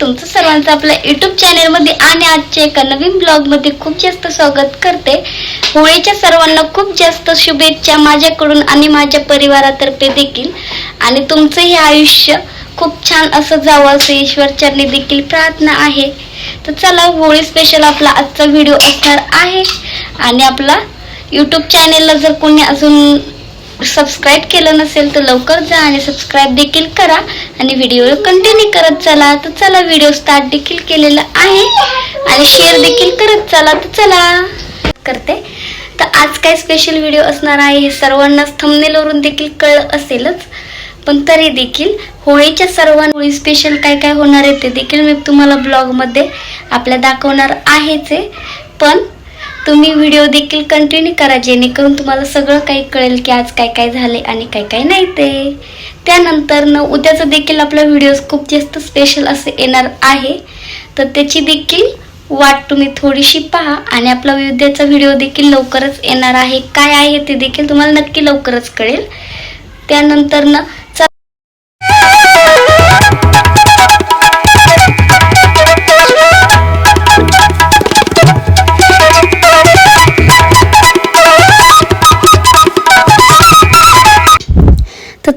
तुमचं सर्वांचं आपल्या युट्यूब चॅनेलमध्ये आणि आजच्या एका नवीन ब्लॉगमध्ये खूप जास्त स्वागत करते. होळीच्या सर्वांना खूप जास्त शुभेच्छा माझ्याकडून आणि माझ्या परिवारातर्फे देखील. आणि तुमचं हे आयुष्य खूप छान असं जावं असं ईश्वरचरणी देखील प्रार्थना आहे. तर चला होळी स्पेशल आपला आजचा व्हिडिओ असणार आहे. आणि आपला यूट्यूब चॅनेलला जर कोणी अजून सबस्क्राईब केलं नसेल तर लवकर जा आणि सबस्क्राईब देखील करा. आणि व्हिडिओ कंटिन्यू करत चला तर चला व्हिडिओ स्टार्ट देखील केलेला आहे. आणि शेअर देखील करत चला तर चला. करते. तर आज काय स्पेशल व्हिडिओ असणार आहे हे सर्वांनाच थंबनेलवरून देखील कळलं असेलच. पण तरी देखील होळीच्या सर्वांमुळे स्पेशल काय काय होणार आहे ते देखील मी तुम्हाला ब्लॉगमध्ये आपल्या दाखवणार आहेच आहे. पण तुम्ही व्हिडिओ देखील कंटिन्यू करा जेणेकरून तुम्हाला सगळं काही कळेल की आज काय काय झाले आणि काय काय नाही ते. त्यानंतर न उद्याचं देखील आपला व्हिडिओज खूप जास्त स्पेशल असे येणार आहे. तर त्याची देखील वाट तुम्ही थोडीशी पहा आणि आपला उद्याचा व्हिडिओ देखील लवकरच येणार आहे. काय आहे ते देखील तुम्हाला नक्की लवकरच कळेल. त्यानंतर ना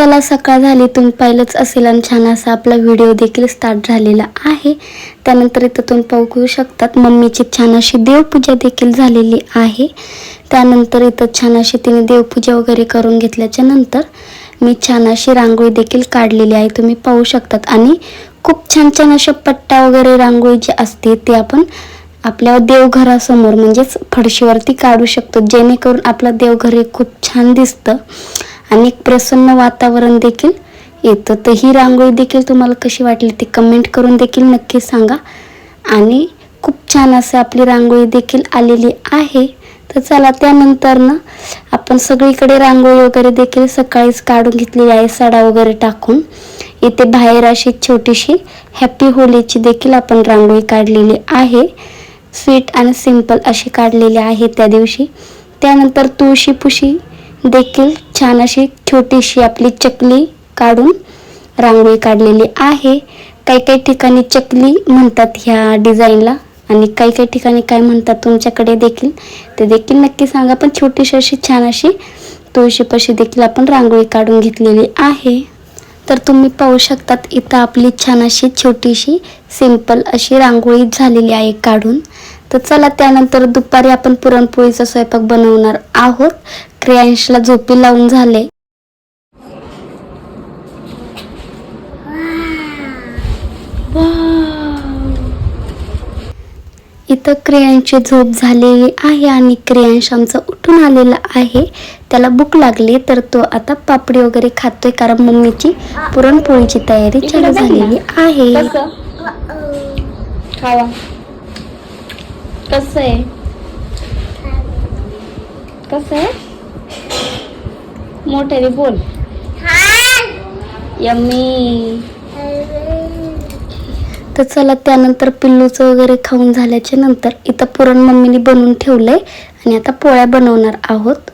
चला सकाळ झाली. तुम्ही पाहिलंच असेल आणि छान असा आपला व्हिडिओ देखील स्टार्ट झालेला आहे. त्यानंतर इथं तुम्ही पाहू शकतात. मम्मीची छान अशी देवपूजा देखील झालेली आहे. त्यानंतर इथं छान अशी तिने देवपूजा वगैरे करून घेतल्याच्या नंतर मी छान अशी रांगोळी देखील काढलेली आहे. तुम्ही पाहू शकतात. आणि खूप छान छान अशा पट्ट्या वगैरे रांगोळी जी असते ती आपण आपल्या देवघरासमोर म्हणजेच फडशीवरती काढू शकतो. जेणेकरून आपलं देवघर हे खूप छान दिसतं. आणि एक प्रसन्न वातावरण देखील येतं. तर ही रांगोळी देखील तुम्हाला कशी वाटली ती कमेंट करून देखील नक्की सांगा. आणि खूप छान असं आपली रांगोळी देखील आलेली आहे. तर चला त्यानंतर ना आपण सगळीकडे रांगोळी वगैरे देखील सकाळीच काढून घेतलेली आहे सडा वगैरे टाकून. इथे बाहेर अशी छोटीशी हॅपी होलीची देखील आपण रांगोळी काढलेली आहे. स्वीट आणि सिंपल अशी काढलेली आहे त्या दिवशी. त्यानंतर तुळशी पुशी देखील छान अशी छोटीशी आपली चकली काढून रांगोळी काढलेली आहे. काही काही ठिकाणी चकली म्हणतात ह्या डिझाईनला आणि काही काही ठिकाणी काय म्हणतात तुमच्याकडे देखील ते देखील नक्की सांगा. पण छोटीशी अशी छान अशी तुळशीपाशी देखील आपण रांगोळी काढून घेतलेली आहे. तर तुम्ही पाहू शकतात इथं आपली छान अशी छोटीशी सिंपल अशी रांगोळी झालेली आहे काढून. तर चला त्यानंतर दुपारी आपण पुरणपोळीचा स्वयंपाक बनवणार आहोत. क्रियांशला झोपी लावून झाले. इथं क्रियांची झोप झालेली आहे आणि क्रियांश आमचा उठून आलेला आहे. त्याला भूक लागली तर तो आता पापडी वगैरे खातोय कारण मम्मीची पुरणपोळीची तयारी चालू झालेली आहे. खावा. कसं आहे? कसं आहे? मोठ्याने बोल. यम्मी. तर चला त्यानंतर पिल्लूचं वगैरे खाऊन झाल्याच्यानंतर इथं पुरण मम्मीने बनवून ठेवलंय आणि आता पोळ्या बनवणार आहोत.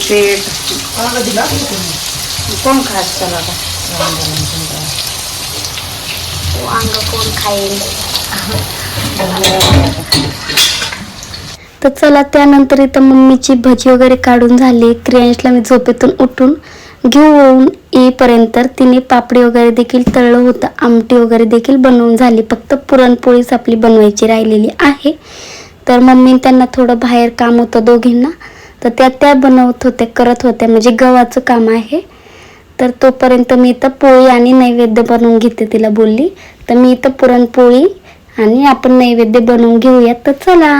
ते कोण खास वांग कोण खाईल? तर चला त्यानंतर इथं मम्मीची भजी वगैरे काढून झाली. क्रियांशला मी झोपेतून उठून घेऊन येईपर्यंत तिने पापडी वगैरे देखील तळलं होतं. आमटी वगैरे देखील बनवून झाली. फक्त पुरणपोळीच आपली बनवायची राहिलेली आहे. तर मम्मी त्यांना थोडं बाहेर काम होतं दोघींना. तर त्या त्या बनवत होत्या करत होत्या. म्हणजे गव्हाचं काम आहे. तर तोपर्यंत मी इथं पोळी आणि नैवेद्य बनवून घेते तिला बोलली. तर मी इथं पुरणपोळी आणि आपण नैवेद्य बनवून घेऊयात. तर चला.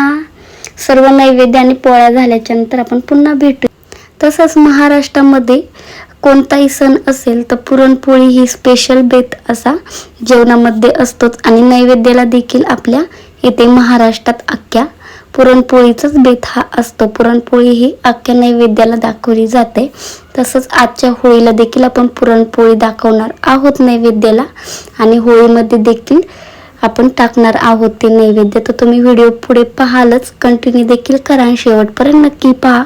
सर्व नैवेद्य आणि पोळ्या झाल्याच्यानंतर आपण पुन्हा भेटू. तसंच महाराष्ट्रामध्ये कोणताही सण असेल तर पुरणपोळी ही स्पेशल बेत असा जेवणामध्ये असतोच आणि नैवेद्याला देखील आपल्या इथे महाराष्ट्रात अख्ख्या पुरणपोळीचाच बेत हा असतो. पुरणपोळी ही अख्ख्या नैवेद्याला दाखवली जाते. तसंच आजच्या होळीला देखील आपण पुरणपोळी दाखवणार आहोत नैवेद्याला आणि होळीमध्ये देखील आपण टाकणार आहोत ते नैवेद्य तर तुम्ही व्हिडिओ पुढे पाहालच. कंटिन्यू देखील करा आणि शेवटपर्यंत नक्की पहा.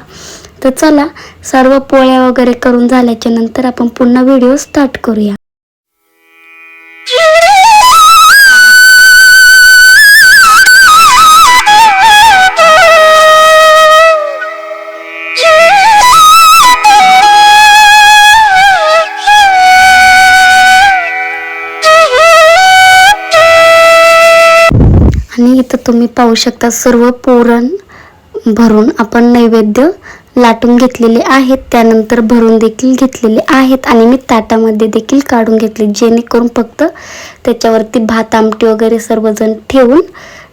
तर चला सर्व पोळ्या वगैरे करून झाल्याच्यानंतर आपण पुन्हा व्हिडिओ स्टार्ट करूया. आणि इथं तुम्ही पाहू शकता सर्व पुरण भरून आपण नैवेद्य लाटून घेतलेले आहेत. त्यानंतर भरून देखील घेतलेले आहेत आणि मी ताटामध्ये देखील काढून घेतले जेणेकरून फक्त त्याच्यावरती भात आमटी वगैरे सर्वजण ठेवून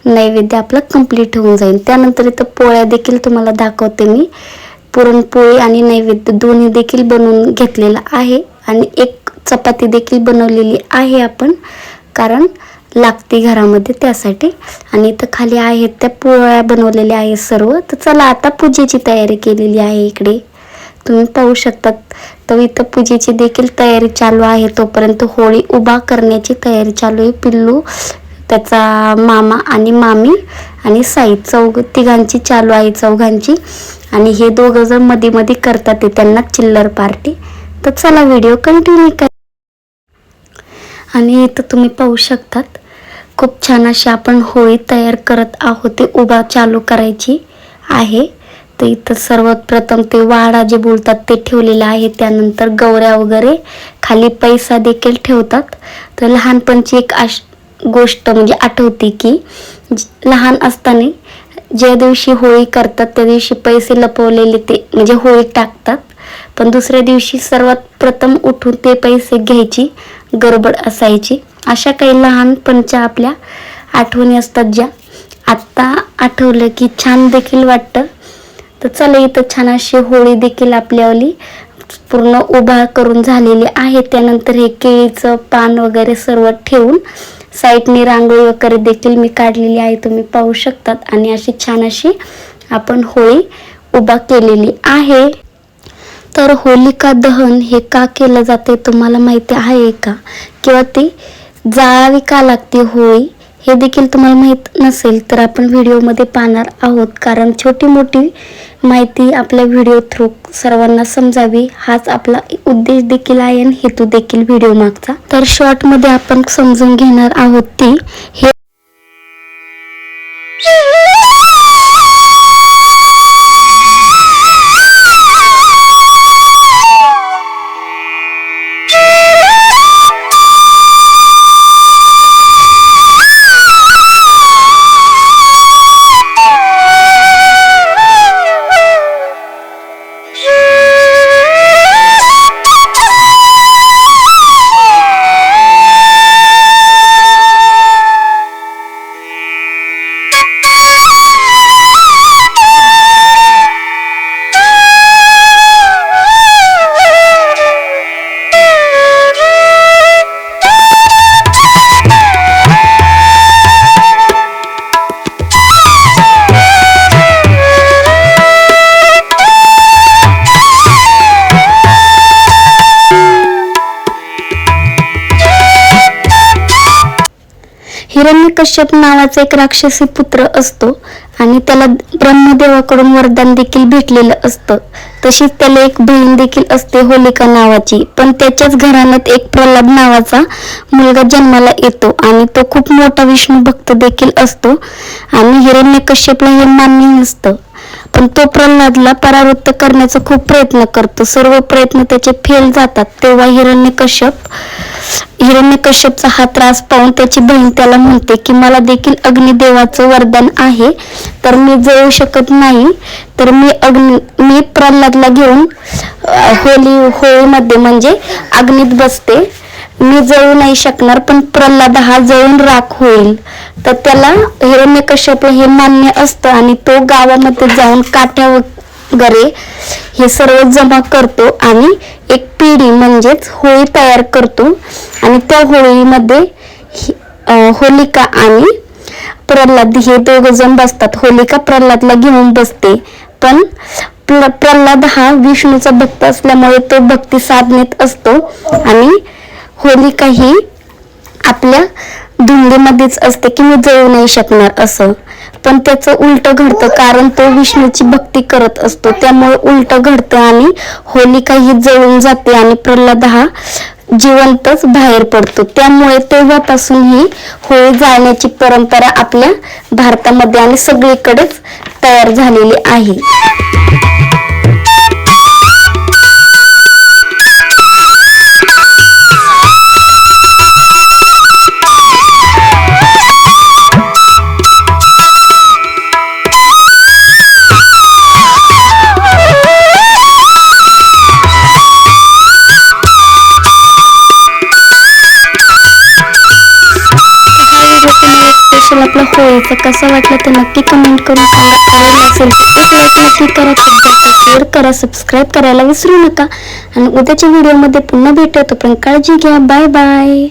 नैवेद्य आपलं कंप्लीट होऊन जाईल. त्यानंतर इथं पोळ्या देखील तुम्हाला दाखवते मी. पुरणपोळी आणि नैवेद्य दोन्ही देखील बनवून घेतलेला आहे आणि एक चपाती देखील बनवलेली आहे आपण कारण लागते घरामध्ये त्यासाठी. आणि इथं खाली आहेत त्या पोळ्या बनवलेल्या आहेत सर्व. तर चला आता पूजेची तयारी केलेली आहे इकडे. तुम्ही पाहू शकतात. तर इथं पूजेची देखील तयारी चालू आहे तोपर्यंत होळी उभा करण्याची तयारी चालू आहे. पिल्लू त्याचा मामा आणि मामी आणि साई चौघ तिघांची चालू आहे चौघांची. आणि हे दोघं जणमध्ये मध्ये करतात ते त्यांना चिल्लर पार्टी. तर चला व्हिडिओ कंटिन्यू कर आणि इथं तुम्ही पाहू शकतात. खूप छान अशी आपण होळी तयार करत आहोत ते उभा चालू करायची आहे. तर इथं सर्वात प्रथम ते वाडा जे बोलतात ते ठेवलेलं आहे त्यानंतर गौऱ्या वगैरे खाली पैसा देखील ठेवतात. तर लहानपणची एक आश गोष्ट म्हणजे आठवते की ज- लहान असताना ज्या दिवशी होळी करतात त्या दिवशी पैसे लपवलेले ते म्हणजे होळी टाकतात. पण दुसऱ्या दिवशी सर्वात प्रथम उठून ते पैसे घ्यायची गडबड असायची. अशा काही लहानपणच्या आपल्या आठवणी असतात ज्या आत्ता आठवलं की छान देखील वाटतं. तर चला इथं छान अशी होळी देखील आपल्यावली पूर्ण उभा करून झालेली आहे. त्यानंतर हे केळीचं पान वगैरे सर्व ठेवून साईडने रांगोळी वगैरे देखील मी काढलेली आहे. तुम्ही पाहू शकतात. आणि अशी छान अशी आपण होळी उभा केलेली आहे. तर होलिका दहन हे का केलं जाते तुम्हाला माहिती आहे का? किंवा ती जाळावी का लागते होळी हे देखील तुम्हाला माहीत नसेल तर आपण व्हिडिओमध्ये पाहणार आहोत. कारण छोटी मोठी माहिती आपल्या व्हिडिओ थ्रू सर्वांना समजावी हाच आपला उद्देश देखील आहे आणि हेतू देखील व्हिडिओ मागचा. तर शॉर्टमध्ये आपण समजून घेणार आहोत ती हे कश्यप नावाचा एक राक्षसी पुत्र असतो आणि त्याला ब्रह्मदेवाकडून वरदान देखील भेटलेलं असतं. तशीच त्याला एक बहीण देखील असते होलिका नावाची. पण त्याच्याच घराण्यात एक प्रल्हाद नावाचा मुलगा जन्माला येतो आणि तो खूप मोठा विष्णू भक्त देखील असतो. आणि हिरण्यकश्यपला हे मान्य नसतं. पण तो प्रल्हादला परावृत्त करण्याचा खूप प्रयत्न करतो. सर्व प्रयत्न त्याचे फेल जातात. तेव्हा हिरण्यकश्यप हिरण्यकश्यपचा हा त्रास पाहून त्याची बहीण त्याला म्हणते की मला देखील अग्निदेवाचं वरदान आहे. तर मी जळू शकत नाही. तर मी अग्नि मी प्रल्हादला घेऊन होली होळीमध्ये म्हणजे अग्नीत बसते. मी जळू नाही शकणार पण प्रल्हाद हा जळून राख होईल. तर त्याला हिरण्यकश्यप हे मान्य असतं आणि तो गावामध्ये जाऊन काठ्या वगैरे हे सर्व जमा करतो आणि एक पिढी म्हणजेच होळी तयार करतो. आणि त्या होळीमध्ये होलिका आणि प्रल्हाद हे दोघ जण बसतात. होलिका प्रल्हादला घेऊन बसते. पण प्र- प्रल्हाद हा विष्णूचा भक्त असल्यामुळे तो भक्ती साधनेत असतो. होलिका ही आपल्या धुंदीमध्येच असते की मी जळू नाही शकणार असं. पण त्याचं उलट घडतं कारण तो विष्णूची भक्ती करत असतो. त्यामुळे उलट घडतं आणि होलिका ही जळून जाते आणि प्रल्हाद हा जिवंतच बाहेर पडतो. त्यामुळे तेव्हापासून ही होळी जाळण्याची परंपरा आपल्या भारतामध्ये आणि सगळीकडेच तयार झालेली आहे. आपला कसं वाटलं ते नक्की कमेंट करून सांगा. आवडलं असेल तर लाईक नक्की करा. खूप शेअर करा सबस्क्राईब करायला विसरू नका. आणि उद्याच्या व्हिडिओमध्ये पुन्हा भेटू तोपर्यंत काळजी घ्या. Bye bye